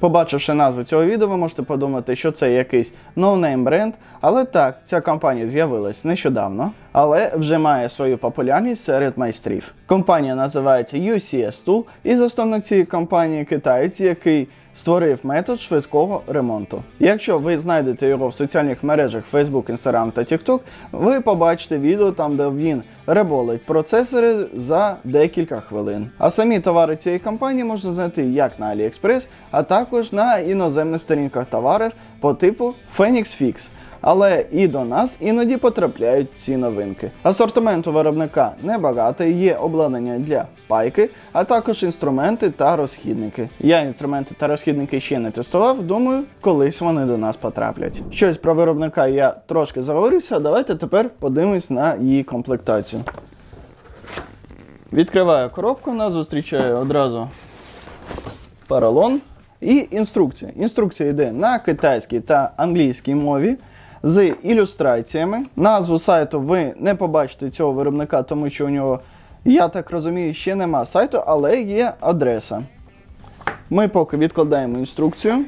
Побачивши назву цього відео, ви можете подумати, що це якийсь ноунейм бренд. Але так, ця компанія з'явилась нещодавно, але вже має свою популярність серед майстрів. Компанія називається UCS Tool, і засновник цієї компанії китаєць, який створив метод швидкого ремонту. Якщо ви знайдете його в соціальних мережах Facebook, Instagram та TikTok, ви побачите відео там, де він реболить процесори за декілька хвилин. А самі товари цієї компанії можна знайти як на AliExpress, а також на іноземних сторінках товарів по типу Phoenix Fix. Але і до нас іноді потрапляють ці новинки. Асортимент у виробника небагатий, є обладнання для пайки, а також інструменти та розхідники. Я інструменти та розхідники ще не тестував, думаю, колись вони до нас потраплять. Щось про виробника я трошки заговорився, давайте тепер подивимось на її комплектацію. Відкриваю коробку, нас зустрічає одразу поролон і інструкція. Інструкція йде на китайській та англійській мові з ілюстраціями. Назву сайту ви не побачите цього виробника, тому що у нього, я так розумію, ще нема сайту, але є адреса. Ми поки відкладаємо інструкцію.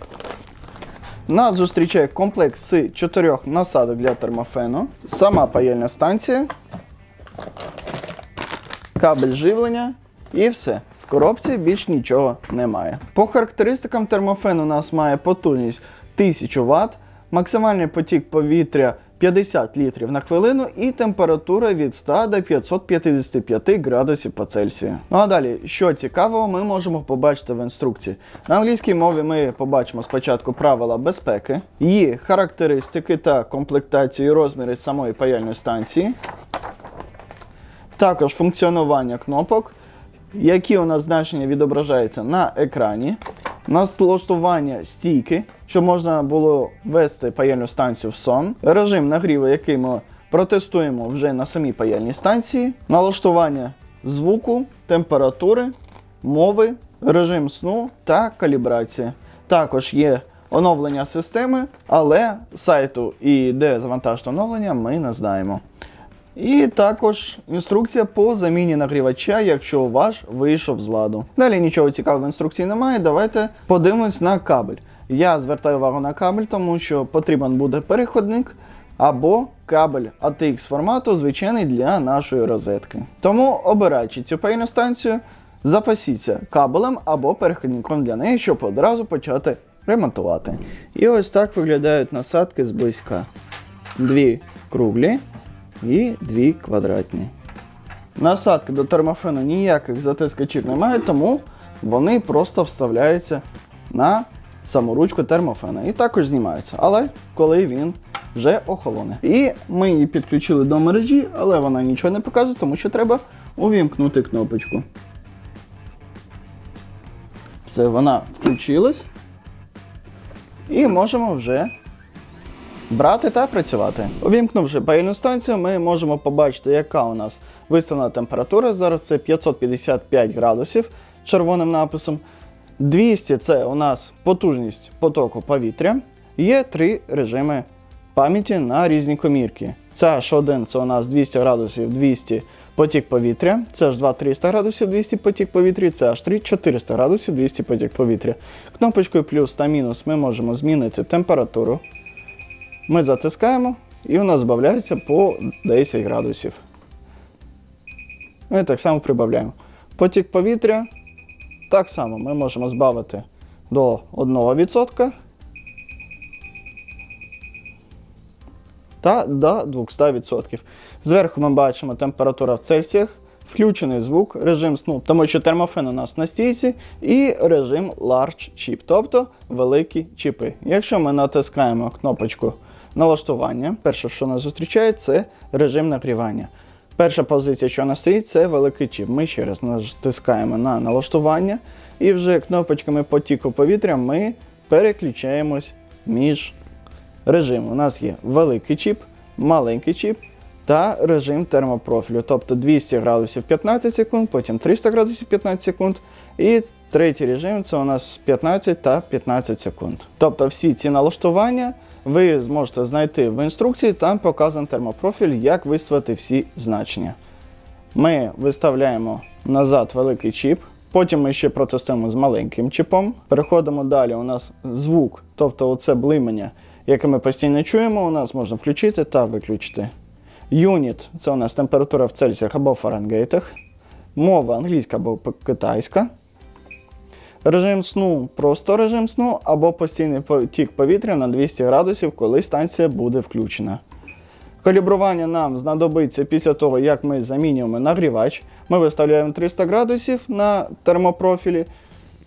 Нас зустрічає комплект з чотирьох насадок для термофену, сама паяльна станція, кабель живлення і все. В коробці більш нічого немає. По характеристикам термофен у нас має потужність 1000 Вт, максимальний потік повітря 50 літрів на хвилину і температура від 100 до 555 градусів по Цельсію. Ну а далі, що цікавого, ми можемо побачити в інструкції. На англійській мові ми побачимо спочатку правила безпеки, її характеристики та комплектацію і розміри самої паяльної станції. Також функціонування кнопок, які у нас значення відображаються на екрані, налаштування стійки, щоб можна було ввести паяльну станцію в сон, режим нагріву, який ми протестуємо вже на самій паяльній станції, налаштування звуку, температури, мови, режим сну та калібрація. Також є оновлення системи, але сайту і де завантажити оновлення ми не знаємо. І також інструкція по заміні нагрівача, якщо ваш вийшов з ладу. Далі нічого цікавого в інструкції немає. Давайте подивимось на кабель. Я звертаю увагу на кабель, тому що потрібен буде переходник або кабель ATX формату, звичайний для нашої розетки. Тому, обираючи цю паяльну станцію, запасіться кабелем або переходником для неї, щоб одразу почати ремонтувати. І ось так виглядають насадки зблизька. Дві круглі і дві квадратні. Насадки до термофену ніяких затискачів немає, тому вони просто вставляються на саму ручку термофена і також знімаються. Але коли він вже охолоне. І ми її підключили до мережі, але вона нічого не показує, тому що треба увімкнути кнопочку. Все, вона включилась. І можемо вже брати та працювати. Увімкнувши паяльну станцію, ми можемо побачити, яка у нас виставлена температура. Зараз це 555 градусів червоним написом. 200 це у нас потужність потоку повітря. Є три режими пам'яті на різні комірки. Це H1 це у нас 200 градусів 200 потік повітря, це H2 300 градусів 200 потік повітря, це H3 400 градусів 200 потік повітря. Кнопочкою плюс та мінус ми можемо змінити температуру. Ми затискаємо і у нас збавляється по 10 градусів. Ми так само прибавляємо. Потік повітря так само ми можемо збавити до 1% та до 200%. Зверху ми бачимо температура в Цельсіях, включений звук, режим сну, тому що термофен у нас на стійці, і режим Large Chip, тобто великі чіпи. Якщо ми натискаємо кнопочку налаштування, перше, що нас зустрічає, це режим нагрівання. Перша позиція, що нас стоїть, це великий чіп. Ми ще раз натискаємо на налаштування, і вже кнопочками потіку повітря ми переключаємось між режимами. У нас є великий чіп, маленький чіп та режим термопрофілю. Тобто 200 градусів 15 секунд, потім 300 градусів 15 секунд. І третій режим це у нас 15 та 15 секунд. Тобто всі ці налаштування ви зможете знайти в інструкції, там показан термопрофіль, як виставити всі значення. Ми виставляємо назад великий чіп, Потім ми ще протестуємо з маленьким чіпом. Переходимо далі. У нас звук, тобто оце блимання, яке ми постійно чуємо, у нас можна включити та виключити. Юніт це у нас температура в Цельсіях або Фаренгейтах. Мова англійська або китайська. Режим сну просто режим сну або постійний потік повітря на 200 градусів, коли станція буде включена. Калібрування нам знадобиться після того, як ми замінюємо нагрівач. Ми виставляємо 300 градусів на термопрофілі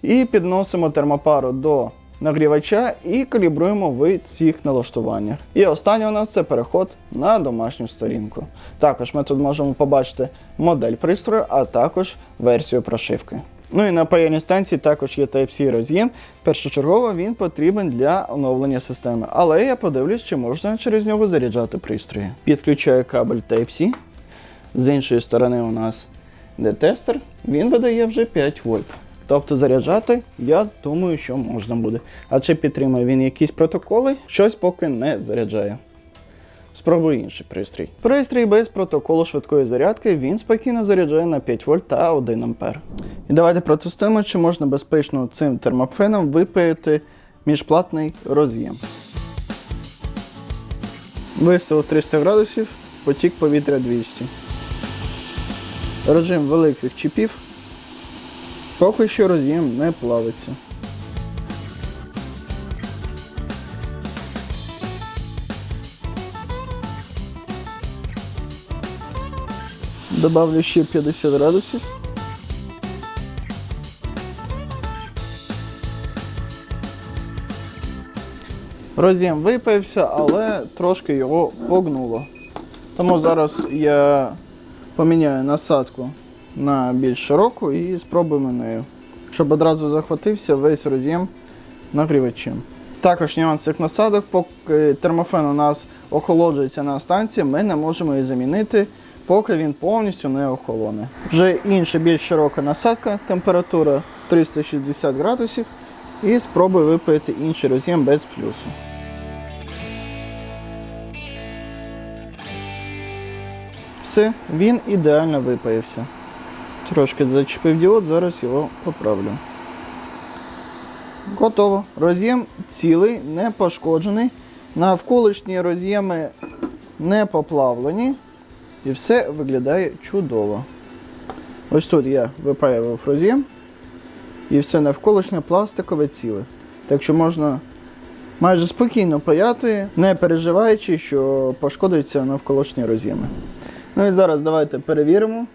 і підносимо термопару до нагрівача і калібруємо в цих налаштуваннях. І останнє у нас це переход на домашню сторінку. Також ми тут можемо побачити модель пристрою, а також версію прошивки. Ну і на паяльній станції також є Type-C роз'єм. Першочергово він потрібен для оновлення системи. Але я подивлюсь, чи можна через нього заряджати пристрої. Підключаю кабель Type-C. З іншої сторони у нас де тестер, він видає вже 5 вольт. Тобто заряджати, я думаю, що можна буде. А чи підтримує він якісь протоколи, щось поки не заряджає. Спробую інший пристрій. Пристрій без протоколу швидкої зарядки він спокійно заряджає на 5 вольт та 1 ампер. І давайте протестуємо, чи можна безпечно цим термофеном випаяти міжплатний роз'єм. Виставив 300 градусів, потік повітря 200. Режим великих чіпів. Поки що роз'єм не плавиться. Добавлю ще 50 градусів. Роз'єм випався, але трошки його погнуло. Тому зараз я поміняю насадку на більш широку і спробуємо нею, щоб одразу захватився весь роз'єм нагрівачем. Також нюанс цих насадок, поки термофен у нас охолоджується на станції, ми не можемо її замінити, поки він повністю не охолоне. Вже інша більш широка насадка, температура 360 градусів. І спробую випаяти інший роз'єм без флюсу. Все, він ідеально випаявся. Трошки зачепив діод, зараз його поправлю. Готово. Роз'єм цілий, не пошкоджений. Навколишні роз'єми не поплавлені. І все виглядає чудово. Ось тут я випаював роз'єм. І все навколишнє пластикове ціле. Так що можна майже спокійно паяти, не переживаючи, що пошкодуються навколишні роз'єми. Ну і зараз давайте перевіримо,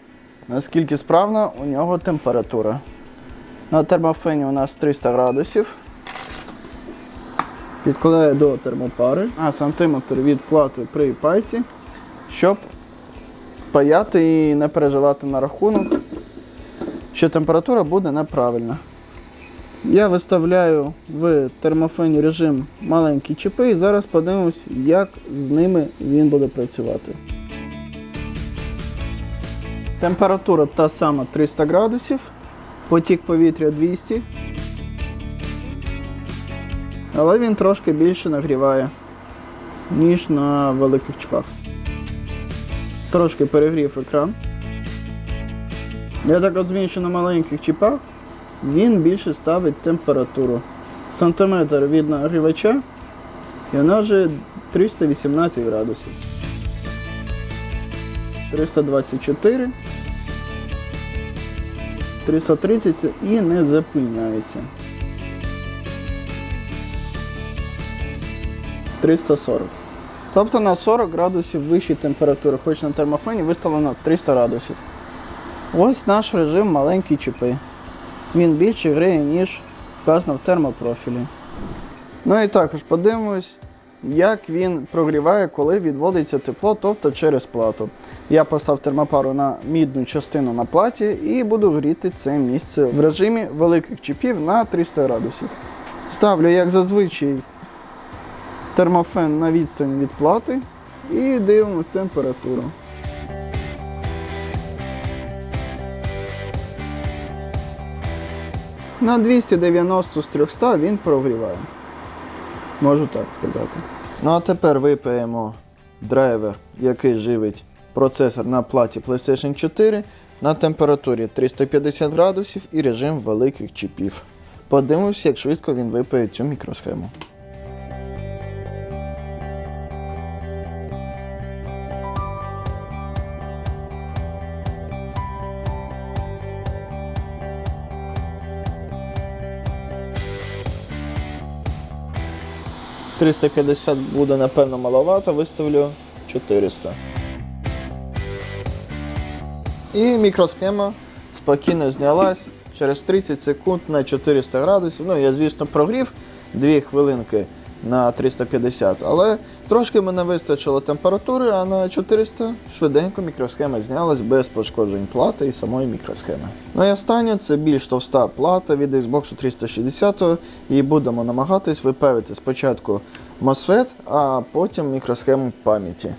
наскільки справна у нього температура. На термофені у нас 300 градусів. Підкладаю до термопари, а сантиметр від плати при пайці, щоб паяти і не переживати на рахунок, що температура буде неправильна. Я виставляю в термофені режим маленькі чіпи і зараз подивимось, як з ними він буде працювати. Температура та сама 300 градусів, потік повітря 200. Але він трошки більше нагріває, ніж на великих чіпах. Трошки перегрів екран. Я так розумію, що на маленьких чіпах він більше ставить температуру. Сантиметр від нагрівача і вона вже 318 градусів. 324. 330 і не зупиняється. 340. Тобто на 40 градусів вищі температури, хоч на термофоні виставлено 300 градусів. Ось наш режим маленькі чіпи. Він більше греє, ніж вказано в термопрофілі. Ну і також подивимось, як він прогріває, коли відводиться тепло, тобто через плату. Я поставив термопару на мідну частину на платі і буду гріти це місце в режимі великих чіпів на 300 градусів. Ставлю, як зазвичай, термофен на відстань від плати і дивимося температуру. На 290 з 300 він прогріває. Можу так сказати. Ну а тепер випаємо драйвер, який живить процесор на платі PlayStation 4 на температурі 350 градусів і режим великих чіпів. Подивимося, як швидко він випає цю мікросхему. «350 буде напевно маловато, виставлю 400. І мікросхема спокійно знялась через 30 секунд на 400 градусів. Ну, я, звісно, прогрів 2 хвилинки на 350, але трошки мене вистачило температури, а на 400 швиденько мікросхема знялась без пошкоджень плати і самої мікросхеми. Ну і останнє це більш товста плата від Xbox 360 і будемо намагатись виправити спочатку MOSFET, а потім мікросхему пам'яті.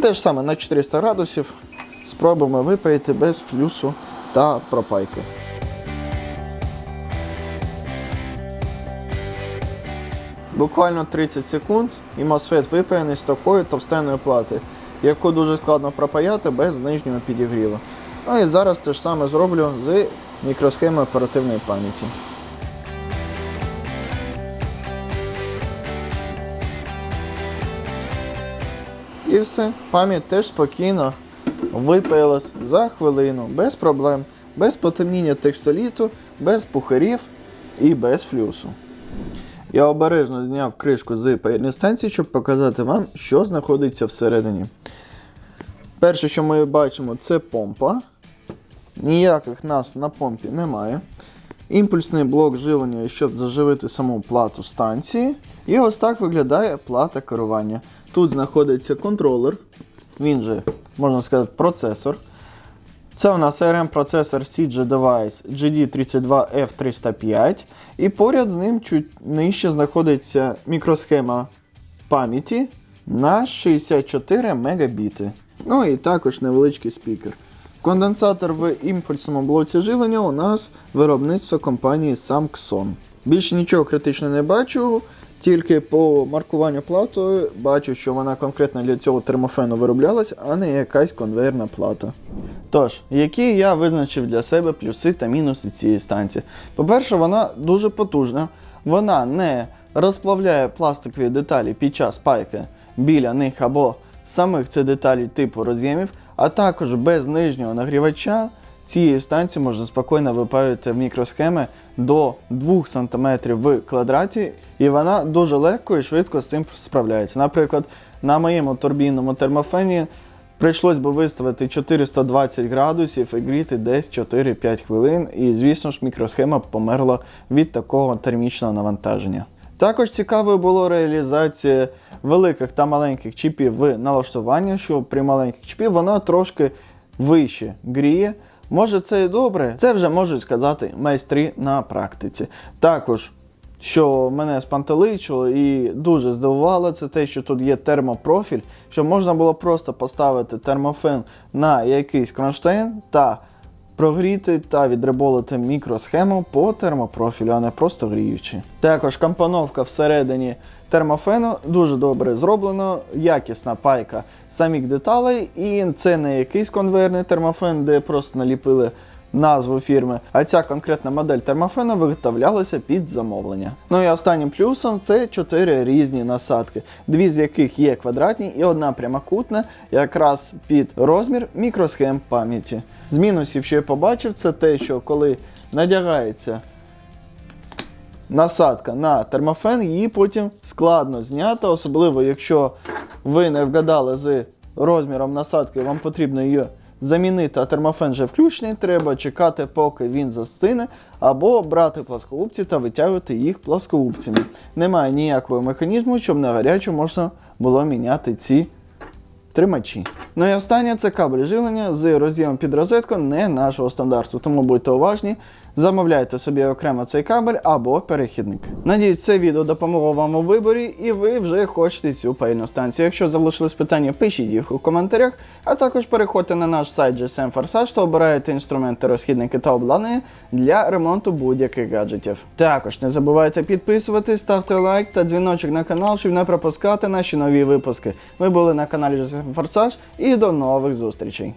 Те ж саме на 400 градусів спробуємо випаяти без флюсу та пропайки. Буквально 30 секунд і MOSFET випаяний з такої товстенної плати, яку дуже складно пропаяти без нижнього підігріву. Ну і зараз те ж саме зроблю з мікросхемою оперативної пам'яті. І все, пам'ять теж спокійно випаялась за хвилину, без проблем, без потемніння текстоліту, без пухарів і без флюсу. Я обережно зняв кришку з станції, щоб показати вам, що знаходиться всередині. Перше, що ми бачимо, це помпа. Ніяких нас на помпі немає. Імпульсний блок живлення, щоб заживити саму плату станції. І ось так виглядає плата керування. Тут знаходиться контролер, він же, можна сказати, процесор. Це у нас ARM процесор CG Device GD32F305. І поряд з ним чуть нижче знаходиться мікросхема пам'яті на 64 мегабіти. Ну і також невеличкий спікер. Конденсатор в імпульсному блоці живлення у нас виробництво компанії Samsung. Більше нічого критичного не бачу, тільки по маркуванню платою бачу, що вона конкретно для цього термофену вироблялась, а не якась конвейерна плата. Тож, які я визначив для себе плюси та мінуси цієї станції? По-перше, вона дуже потужна, вона не розплавляє пластикові деталі під час пайки біля них або самих цих деталей типу роз'ємів, а також без нижнього нагрівача цією станцією можна спокійно випаювати мікросхеми до 2 см в квадраті, і вона дуже легко і швидко з цим справляється. Наприклад, на моєму турбінному термофені прийшлось би виставити 420 градусів і гріти десь 4-5 хвилин, і звісно ж мікросхема померла від такого термічного навантаження. Також цікавою була реалізація великих та маленьких чіпів в налаштуванні, що при маленьких чіпів вона трошки вище гріє. Може це і добре, це вже можуть сказати майстри на практиці. Також, що мене спантеличило і дуже здивувало, це те, що тут є термопрофіль, що можна було просто поставити термофен на якийсь кронштейн та прогріти та відреболити мікросхему по термопрофілю, а не просто гріючи. Також компоновка всередині термофену дуже добре зроблено, якісна пайка самих деталей, і це не якийсь конвейерний термофен, де просто наліпили назву фірми, а ця конкретна модель термофену виготовлялася під замовлення. Ну і останнім плюсом це чотири різні насадки, дві з яких є квадратні і одна прямокутна, якраз під розмір мікросхем пам'яті. З мінусів, що я побачив, це те, що коли надягається насадка на термофен, її потім складно зняти, особливо якщо ви не вгадали з розміром насадки, вам потрібно її замінити, а термофен вже включений, треба чекати, поки він застине, або брати пласкогубці та витягувати їх пласкогубцями. Немає ніякого механізму, щоб на гарячу можна було міняти ці тримачі. Ну і останнє це кабель живлення з роз'ємом під розетку не нашого стандарту, тому будьте уважні, замовляйте собі окремо цей кабель або перехідник. Надіюсь, це відео допомогло вам у виборі і ви вже хочете цю паяльну станцію. Якщо залишились питання, пишіть їх у коментарях, а також переходьте на наш сайт GSM Forsage та обирайте інструменти, розхідники та обладнання для ремонту будь-яких гаджетів. Також не забувайте підписуватись, ставте лайк та дзвіночок на канал, щоб не пропускати наші нові випуски. Ми були на каналі GSM Forsage і до нових зустрічей.